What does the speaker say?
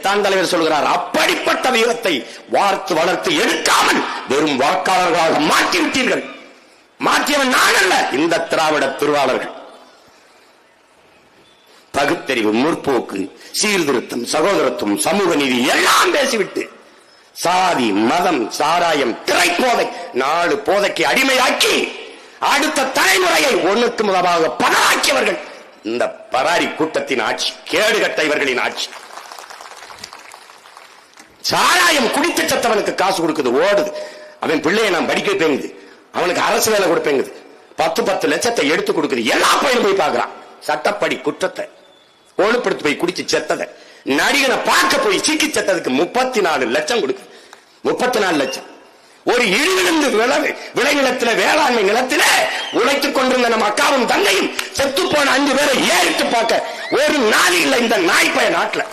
இதைத்தான் தலைவர் சொல்கிறார். அப்படிப்பட்ட வீரத்தை வார்த்து வளர்த்து எடுக்காமல் வெறும் வாக்காளர்களாக மாற்றிவிட்டீர்கள். மாற்றியவன் நான் அல்ல இந்த திராவிட திருவாளர்கள். பகுத்தறிவு முற்போக்கு சீர்திருத்தம் சகோதரத்துவம் சமூக நீதி எல்லாம் பேசிவிட்டு சாதி மதம் சாராயம் திரைப்போதை நாலு போதைக்கு அடிமையாக்கி அடுத்த தலைமுறையை ஒண்ணுக்கு முதலாக பராக்கியவர்கள் இந்த பராரி கூட்டத்தின் ஆட்சி கேடுகட்ட இவர்களின் ஆட்சி. சாராயம் குடித்து சத்தவனுக்கு காசு கொடுக்குது ஓடுது. அவன் பிள்ளையை நான் படிக்க வைப்பேங்குது அவனுக்கு அரசு வேலை கொடுப்பேங்குது. பத்து பத்து லட்சத்தை எடுத்து கொடுக்குது. எல்லா பையனும் போய் பார்க்கறான். சட்டப்படி குற்றத்தை. ஒழுப்படுத்தி போய் குடிச்சு செத்ததை. நடிகனை பார்க்க போய் சிக்கி செத்ததுக்கு முப்பத்தி நாலு லட்சம் கொடுக்கு முப்பத்தி நாலு லட்சம். ஒரு இழிவிழுந்து விளை விளைநிலத்தில வேளாண்மை நிலத்தில உழைத்துக் கொண்டிருந்த நம்ம அக்காவும் தங்கையும் செத்து போன அஞ்சு பேரை ஏறிட்டு பார்க்க ஒரு நாள் இல்லை இந்த நாய்ப்பய நாட்டுல.